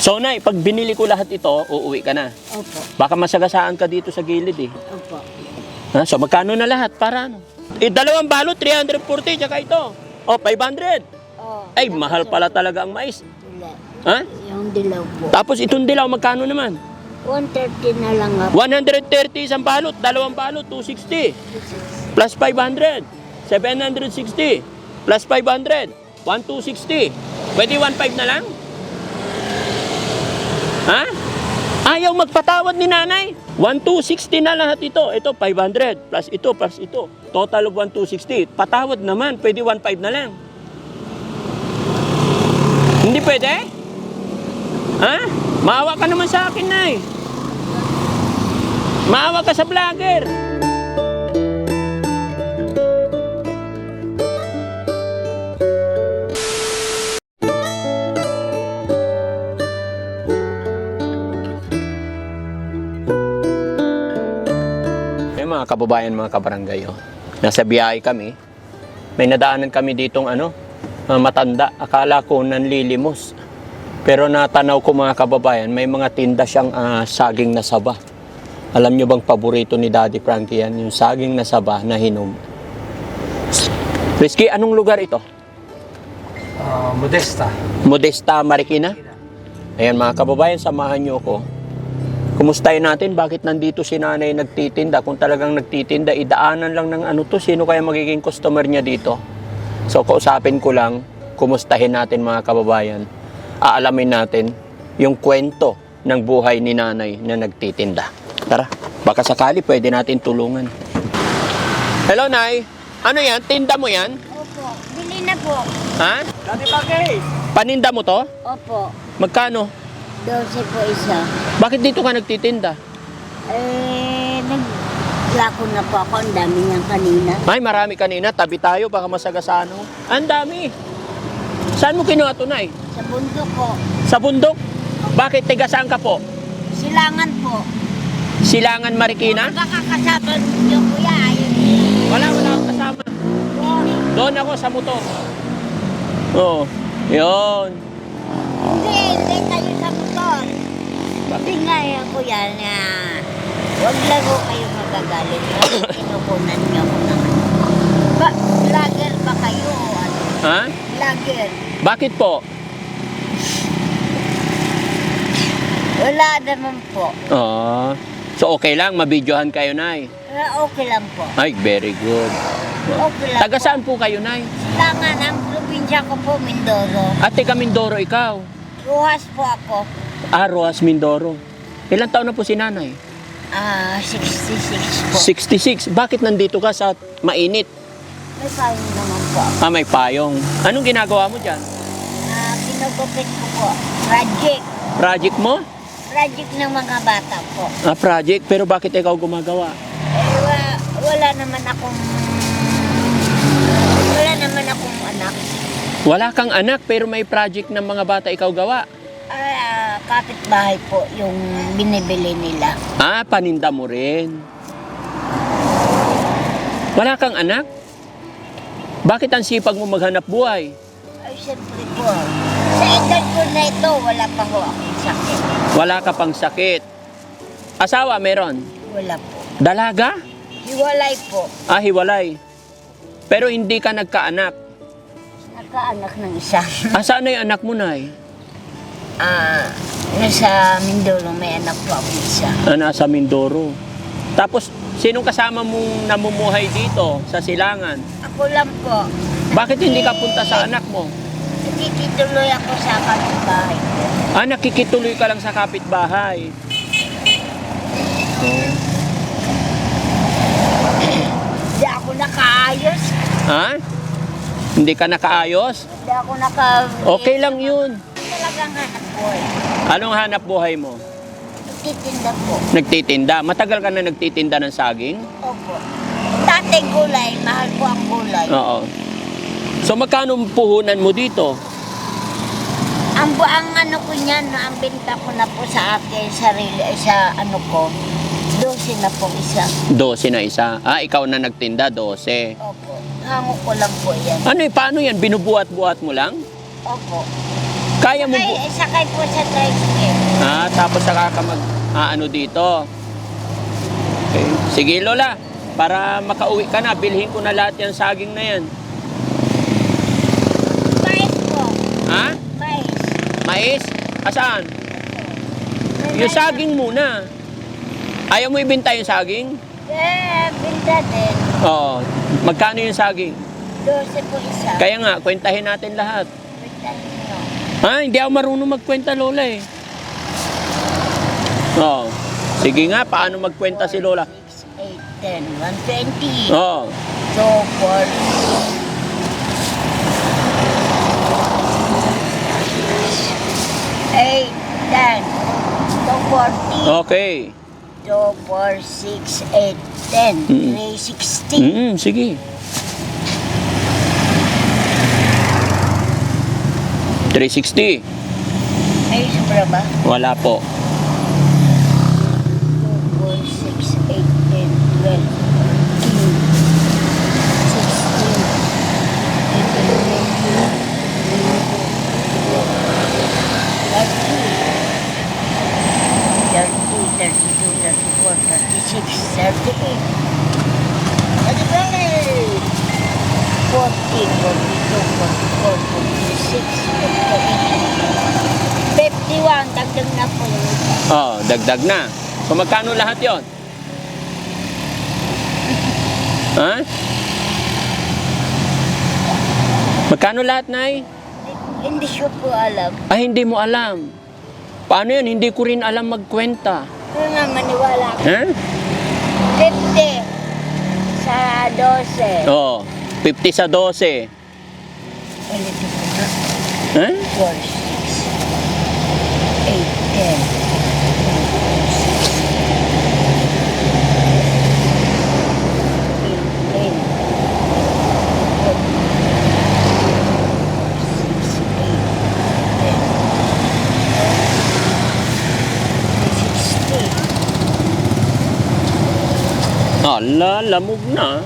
So, Nay, pag binili ko lahat ito, uuwi ka na. Opo. Baka masagasaan ka dito sa gilid eh. Opo. Ha? So, magkano na lahat? Para ano? Eh, dalawang balot, 340, tsaka ito. O, 500. Oh, Ay, mahal pala talaga ang mais. Wala. Ha? Yung dilaw po. Tapos itong dilaw, magkano naman? 130 na lang nga. 130 isang balot, dalawang balot, 260. Plus 500, 760. Plus 500, 1260. Pwede 15 na lang? Ha? Ayaw magpatawad ni nanay. 1260 na lahat ito. Ito 500 plus ito plus ito. Total of 1260. Patawad naman. Pwede 15 na lang. Hindi pwede? Ha? Maawa ka naman sa akin, Nay. Maawa ka sa vlogger. Mga kababayan, mga kabarangay, oh. nasa biyahe kami. May nadaanan kami ditong ano, matanda. Akala ko nanlilimos. Pero natanaw ko mga kababayan, may mga tinda siyang ah, saging na saba. Alam nyo bang paborito ni Daddy Frankie yan? Yung saging na saba na hinom. Rizky, anong lugar ito? Ah, Modesta. Modesta, Marikina? Ayan mga kababayan, samahan nyo ako. Kumustahin natin bakit nandito si nanay nagtitinda. Kung talagang nagtitinda, idaanan lang ng ano to. Sino kaya magiging customer niya dito? So kausapin ko lang, kumustahin natin mga kababayan. Aalamin natin yung kwento ng buhay ni nanay na nagtitinda. Tara, baka sakali pwede natin tulungan. Hello, Nay. Ano yan? Tinda mo yan? Opo. Bili na po. Ha? Dati bagay. Paninda mo to? Opo. Magkano? 12 po isa. Bakit dito ka nagtitinda? Eh, naglako na po ako. Ang dami niyang kanina. Ay, marami kanina. Tabi tayo, baka masagasaan ako. Ang dami. Saan mo kinuha ito, Nay? Sa bundok po. Sa bundok? Bakit? Tiga saan ka po? Silangan po. Silangan Marikina? Nakakasama niyo kuya. Ayun. Wala, wala akong kasama. Doon ako sa motor. Oo. Yun. Hindi, hindi kayo sa motor. Hindi nga yan kuya na huwag lang ho kayo magagalit. Kinukunan niyo ako ng ba, vlogger ba kayo o ano? Ha? Vlogger. Bakit po? Wala naman po. Oo. So, okay lang. Mabidyohan kayo, Nay. Eh, Okay lang po. Ay, very good. Okay lang Taga po. saan po kayo, Nay? Silangan ang probinsya ko po, Mindoro. At taga Mindoro, ikaw. Ruhas po ako. Ah, Mindoro. Ilang taon na po si nanay? Ah, 66 po. 66. Bakit nandito ka sa mainit? May payong naman po. Ah, may payong. Anong ginagawa mo dyan? Ah, pinagupit ko po. Project. Project mo? Project ng mga bata po. Ah, project. Pero bakit ikaw gumagawa? Eh, wala, wala naman akong... Wala naman akong anak. Wala kang anak pero may project ng mga bata ikaw gawa. Ah, kapitbahay po yung binibili nila. Ah, paninda mo rin. Wala kang anak? Bakit ang sipag mo maghanap buhay? Ay, siyempre po. Sa edad ko na ito, wala pa ho akong sakit. Wala ka pang sakit. Asawa meron? Wala po. Dalaga? Hiwalay po. Ah, hiwalay. Pero hindi ka nagkaanak. Nakaanak ng isa. Ah, saan na yung anak mo, Nay? Ah, nasa Mindoro may anak po ako isa. Ah, nasa Mindoro. Tapos, sinong kasama mong namumuhay dito sa Silangan? Ako lang po. Bakit hindi ka punta sa anak mo? Nakikituloy ako sa kapitbahay ko. Ah, nakikituloy ka lang sa kapitbahay. Oh. Hindi ako nakaayos. Ha? Hindi ka nakaayos? Hindi ako naka... Okay lang yun. Talagang hanap eh. Anong hanap buhay mo? Titinda po. Nagtitinda. Matagal ka na nagtitinda ng saging? Opo. Dati gulay, mahal po ang gulay. Oo. So magkano ang puhunan mo dito? Ang buang ano ko niyan, ang benta ko na po sa akin, sarili, sa ano ko, 12 na po isa. 12 na isa. Ah, ikaw na nagtinda, 12. Opo. Hango ko lang po yan. Ano eh, paano yan? Binubuhat-buhat mo lang? Opo. Kaya mo Sakay, bu- eh, sakay po sa tricycle. Ah, tapos saka ka mag aano dito. Okay. Sige Lola, para makauwi ka na, bilhin ko na lahat yung saging na yan. Mais po. Ha? Mais. Mais? Asaan? May Yung mais. saging muna. Ayaw mo ibenta yung saging? Eh, binta din. Oo. Magkano yung saging? 12 po isa. Kaya nga, kwentahin natin lahat. Binta. Ha? Hindi ako marunong magkwenta, Lola eh. Oo. Sige nga, paano magkwenta si Lola? 6, 8, 10, 120. Oo. 2, 4, 8, 10, 240, Okay. 2, 4, 6, 8, 10, Mm. 360. Mm, sige. Three sixty. Ay, sobra ba? Wala po. 2, 4, 6, 8, 10, 12, 13, 16, 51, dagdag na po yun. Oh, dagdag na. So magkano lahat 'yon? Ha? Magkano lahat, Nay? Hindi ko po alam. Ay, hindi mo alam. Paano yun? Hindi ko rin alam magkwenta. Ano nga maniwala ko? Ha? 50 sa 12. Oo. 50 sa 12. Ulit ko. Ha? 4, 6, Ala, lamog na.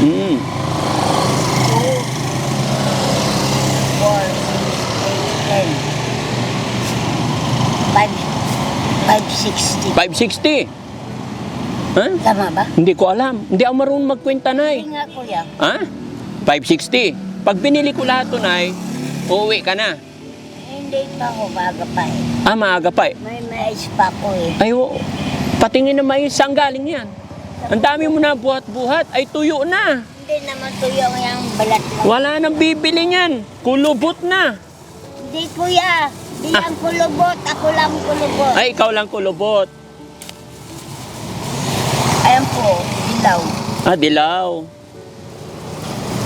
Mm. Five. Five, sixty. 560. Ha? Tama ba? Hindi ko alam. Hindi ako marunong magkwenta, Nay. Hindi nga kuya. Ha? 560. Pag binili ko lahat to, Nay, uuwi ka na. Hindi pa ako baga pa eh. Ah, maaga pa eh. May mais pa ko eh. Ay, oo. Patingin na mais, saan galing yan? Ang dami mo na buhat-buhat, ay tuyo na. Hindi naman tuyong yung balat mo. Wala nang bibili niyan. Kulubot na. Hindi kuya. Di ang kulubot. Ako lang kulubot. Ay, ikaw lang kulubot. Ayan po. Dilaw. Ah, dilaw.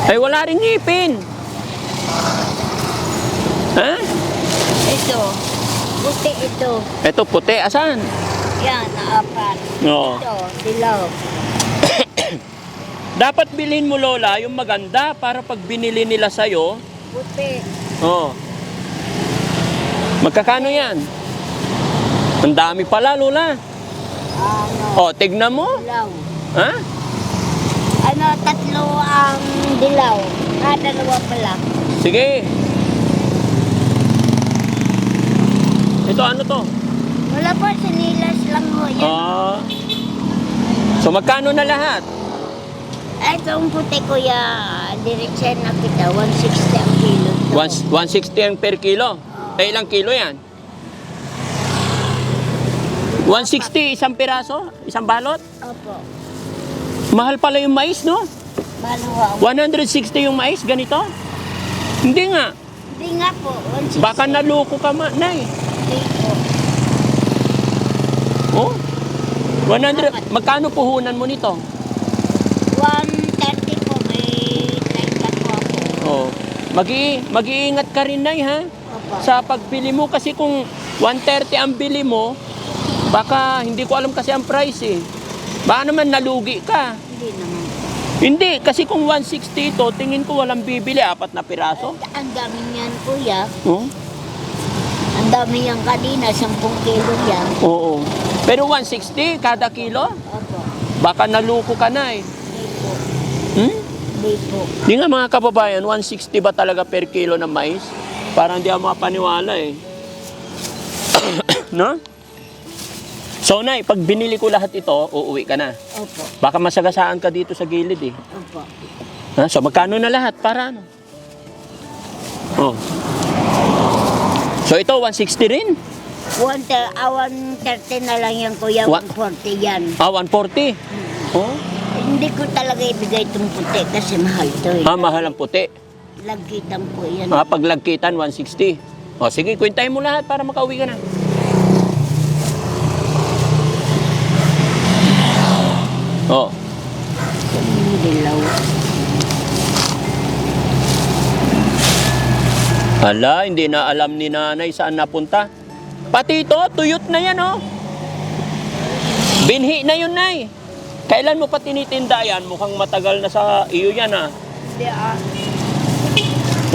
Ay, wala rin ngipin. Ha? Ito. Puti ito. Ito, puti. Asan? Yan, naapat. Oo. Ito, dilaw. Dapat bilhin mo, Lola, yung maganda para pag binili nila sa'yo, Puti. oh. Magkakano yan? Ang dami pala, Lola. Ano, Oh, tignan mo. dilaw. Ha? Ano, tatlo ang dilaw. Ah, dalawa pala. Sige. Ito, ano to? Wala po, sinilas lang mo yan. Ah. So, magkano na lahat? Itong puti kuya, diretsya na kita. 160 ang kilo. to. One- 160 ang per kilo. Eh, ilang kilo yan? 160 isang piraso? Isang balot? Opo. Mahal pala yung mais, no? Maluwa. 160 yung mais, ganito? Hindi nga. Hindi nga po, 160. Baka naluko ka ma, nay. Hindi po. Oh? 100, magkano puhunan mo nito? 130 po, may 30 po ako. Oh. Mag-i mag-iingat ka rin, nay, ha? Opo. Sa pagbili mo kasi kung 130 ang bili mo, baka hindi ko alam kasi ang price eh. Baka naman nalugi ka. Hindi naman. Hindi, kasi kung 160 ito, tingin ko walang bibili, apat na piraso. Ang dami niyan, kuya. Oh? Ang dami yan kanina, 10 kilo yan. Oo. Pero 160 kada kilo? Opo. Baka naluko ka na eh. Hindi po. Hmm? Hindi po. Di nga mga kababayan, 160 ba talaga per kilo ng mais? Parang hindi ako makapaniwala eh. no? So, Nay, pag binili ko lahat ito, uuwi ka na. Opo. Baka masagasaan ka dito sa gilid eh. Opo. Ha? So, magkano na lahat? Para ano? Oh. So, ito, 160 rin? One, ter- ah, 130 na lang yan, kuya. What? 140 yan. Ah, 140. Oh. Hindi ko talaga ibigay itong puti kasi mahal to eh. Ah, mahal ang puti. Lagkitan po yan. Ah, paglagkitan, 160. O, sige, kwentahin mo lahat para makauwi ka na. Oh. Yung dilaw. Hala, hindi na alam ni nanay saan napunta. Pati ito, tuyot na yan, oh. Binhi na yun, nay. Kailan mo pa tinitinda yan? Mukhang matagal na sa iyo yan, ah. Hindi ah.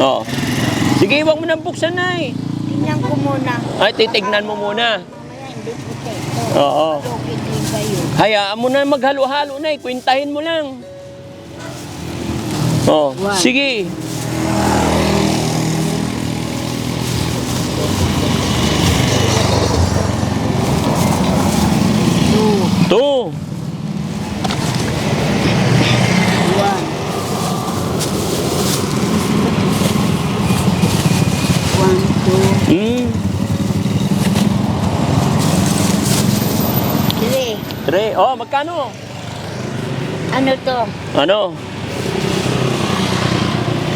Oo. Sige, huwag mo nang buksan, nay. Tingnan ko muna. Ay, titignan mo muna. Oo. Hayaan mo na maghalo-halo, nay. Kwintahin mo lang. Oh, One. sige. Oh, magkano? Ano to? Ano?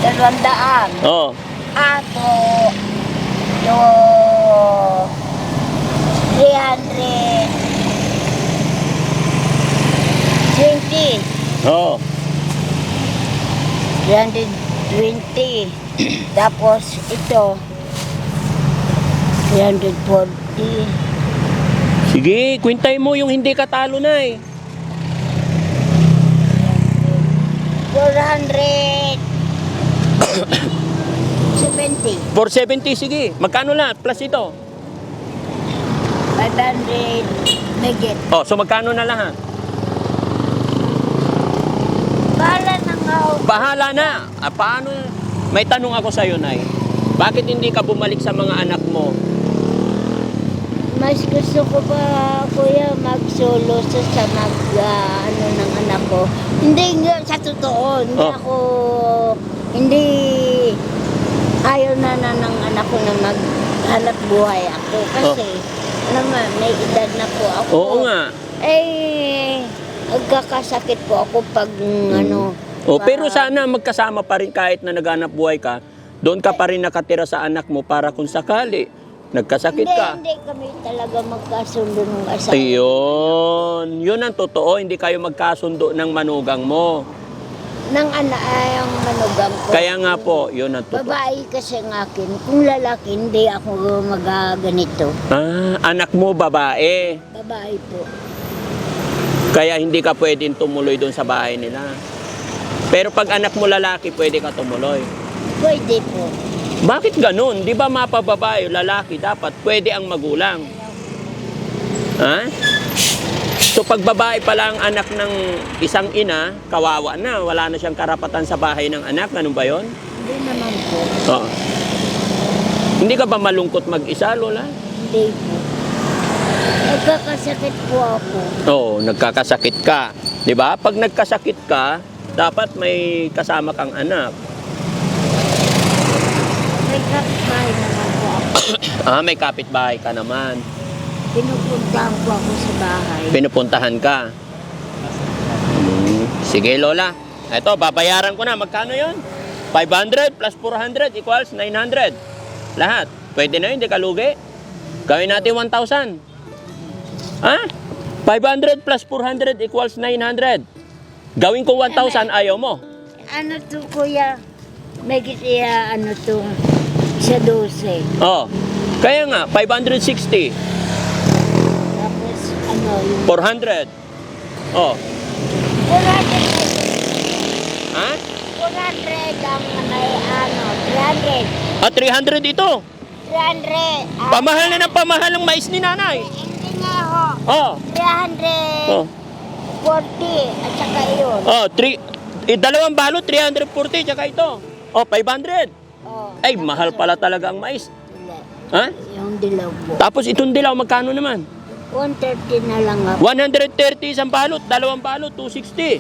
Dalawang daan. Oh. Ako. 300. 20. Oh. 320. Tapos ito. 340. Sige, kwintay mo yung hindi ka talo na eh. 400. 70. 470, sige. Magkano lahat? Plus ito. 500. Megit. Oh, so magkano na lahat? Bala na nga ako. Bahala na. Ah, paano? May tanong ako sa'yo, Nay. Bakit hindi ka bumalik sa mga anak mo? Mas gusto ko pa, kuya, mag-solo sa, sa mag, ah, ano ng anak ko. Hindi nga, sa totoo, hindi Oh. ako, hindi, ayaw na na ng anak ko na maghanap buhay ako. Kasi, naman, may edad na po ako. Oh. Oo nga. Eh, nagkakasakit po ako pag, ano, Oh, pa- pero sana magkasama pa rin kahit na naghanap buhay ka. Doon ka pa rin nakatira sa anak mo para kung sakali nagkasakit hindi, ka. hindi kami talaga magkasundo ng asawa. Ayun. Yun ang totoo. Hindi kayo magkasundo ng manugang mo. Nang ana ay ang manugang ko. Kaya nga po, yun ang totoo. Babae kasi ang akin. Kung lalaki, hindi ako magaganito. Ah, anak mo babae. Babae po. Kaya hindi ka pwedeng tumuloy doon sa bahay nila. Pero pag anak mo lalaki, pwede ka tumuloy. Pwede po. Bakit ganun? Di ba mapababae, lalaki, dapat pwede ang magulang. Ha? So pag babae pala ang anak ng isang ina, kawawa na. Wala na siyang karapatan sa bahay ng anak. Ganun ba yon? Hindi naman po. Oo. Hindi ka ba malungkot mag-isa, Lola? Hindi po. Nagkakasakit po ako. Oo, nagkakasakit ka. Di ba? Pag nagkasakit ka, dapat may kasama kang anak. May kapitbahay naman po ako. Ah, may kapitbahay ka naman. Pinupuntahan po ako sa bahay. Pinupuntahan ka. Hmm. Sige, Lola. Ito, babayaran ko na. Magkano yon? 500 plus 400 equals 900. Lahat. Pwede na yun, hindi ka lugi. Gawin natin 1,000. Ha? 500 plus 400 equals 900. Gawin ko 1,000, ayaw mo. Ano to, kuya? May kisiya, ano to, sa 12. Oh. Kaya nga, 560, Tapos, ano, yung 400. Oh. 400 Ha? 400 ang may ano, 300. Ah, 300 ito. 300. Ah, Pamahal na ng pamahal ng mais ni nanay. Hindi nga ho. Oh. 340 Oh. at saka yun. Oh, three, eh, dalawang balot, 340, tsaka ito. Oh, 500. Ay, mahal pala talaga ang mais. Ha? Yung dilaw po. Tapos itong dilaw, magkano naman? 130 na lang ako. 130 isang balot, dalawang balot, 260.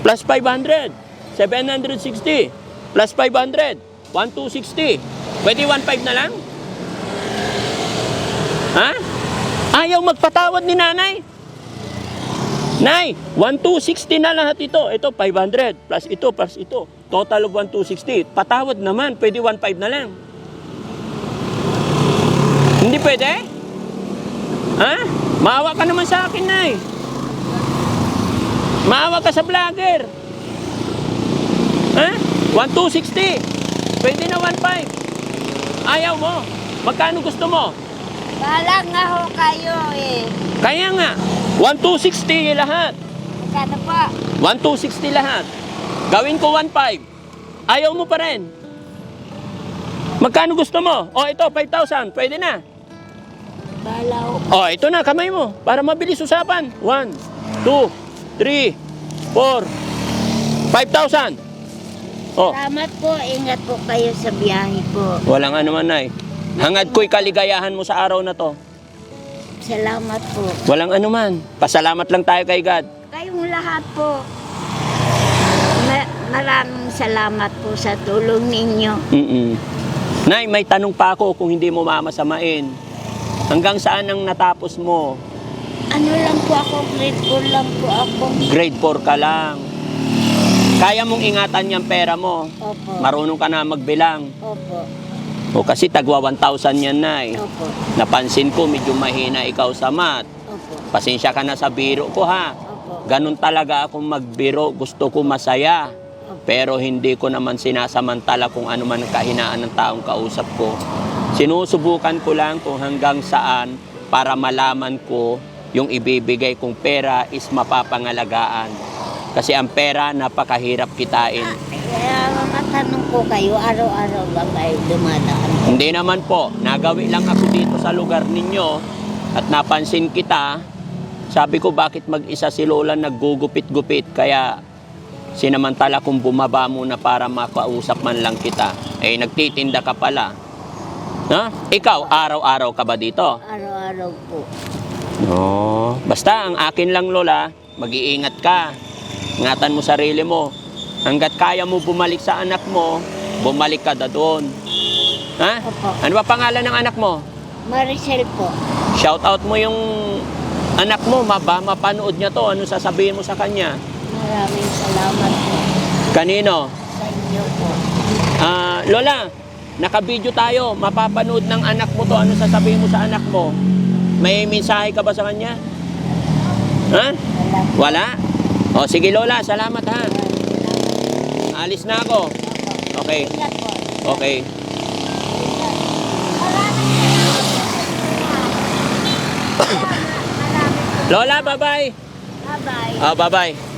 Plus 500, 760. Plus 500, 1260. Pwede 15 na lang? Ha? Ayaw magpatawad ni nanay. Nay, 1260 na lahat ito. Ito 500 plus ito plus ito. Total of 1260. Patawad naman, pwede 15 na lang. Hindi pwede? Ha? Maawa ka naman sa akin, Nay. Maawa ka sa vlogger. Ha? 1260. Pwede na 15. Ayaw mo. Magkano gusto mo? Bahala nga ho kayo eh. Kaya nga, 1260 lahat. Magkano pa? 1260 lahat. Gawin ko 15. Ayaw mo pa rin. Magkano gusto mo? O ito, 5,000. Pwede na. Bahala ho. O, ito na, kamay mo. Para mabilis usapan. 1, 2, 3, 4, 5,000. O, Salamat po. Ingat po kayo sa biyahe po. walang ano man ay. Hangad ko'y kaligayahan mo sa araw na to. Salamat po. Walang ano man. Pasalamat lang tayo kay God. Kayong lahat po. Ma- maraming salamat po sa tulong ninyo. Mm-mm. Nay, may tanong pa ako kung hindi mo mamasamain. Hanggang saan ang natapos mo? Ano lang po ako, grade 4 lang po ako. Grade 4 ka lang. Kaya mong ingatan yung pera mo. Opo. Marunong ka na magbilang. Opo. O kasi tagwa 1,000 yan, Nay. Opo. Napansin ko, medyo mahina ikaw sa mat. Opo. Pasensya ka na sa biro ko, ha? Opo. Ganon talaga akong magbiro. Gusto ko masaya. Pero hindi ko naman sinasamantala kung ano man kahinaan ng taong kausap ko. Sinusubukan ko lang kung hanggang saan para malaman ko yung ibibigay kong pera is mapapangalagaan. Kasi ang pera napakahirap kitain. Kaya matanong ko kayo, araw-araw ba kayo dumadaan? Hindi naman po, nagawi lang ako dito sa lugar ninyo at napansin kita. Sabi ko bakit mag-isa si Lola naggugupit-gupit kaya sinamantala kong bumaba muna para makausap man lang kita. Eh nagtitinda ka pala. Ha? Ikaw, araw-araw ka ba dito? Araw-araw po. No. Basta ang akin lang Lola, mag-iingat ka. Ingatan mo sarili mo. Hanggat kaya mo bumalik sa anak mo, bumalik ka da doon. Ha? Opo. Ano ba pangalan ng anak mo? Maricel po. Shout out mo yung anak mo, maba mapanood niya to. Ano sasabihin mo sa kanya? Maraming salamat po Kanino? sa inyo po. Ah, Lola, nakabidyo tayo. Mapapanood ng anak mo to. Ano sasabihin mo sa anak mo? May mensahe ka ba sa kanya? Ha? Wala. O sige Lola, salamat ha. Alis na ako. Okay, Ingat po. okay. Lola, bye-bye. Bye-bye. Ah, bye-bye.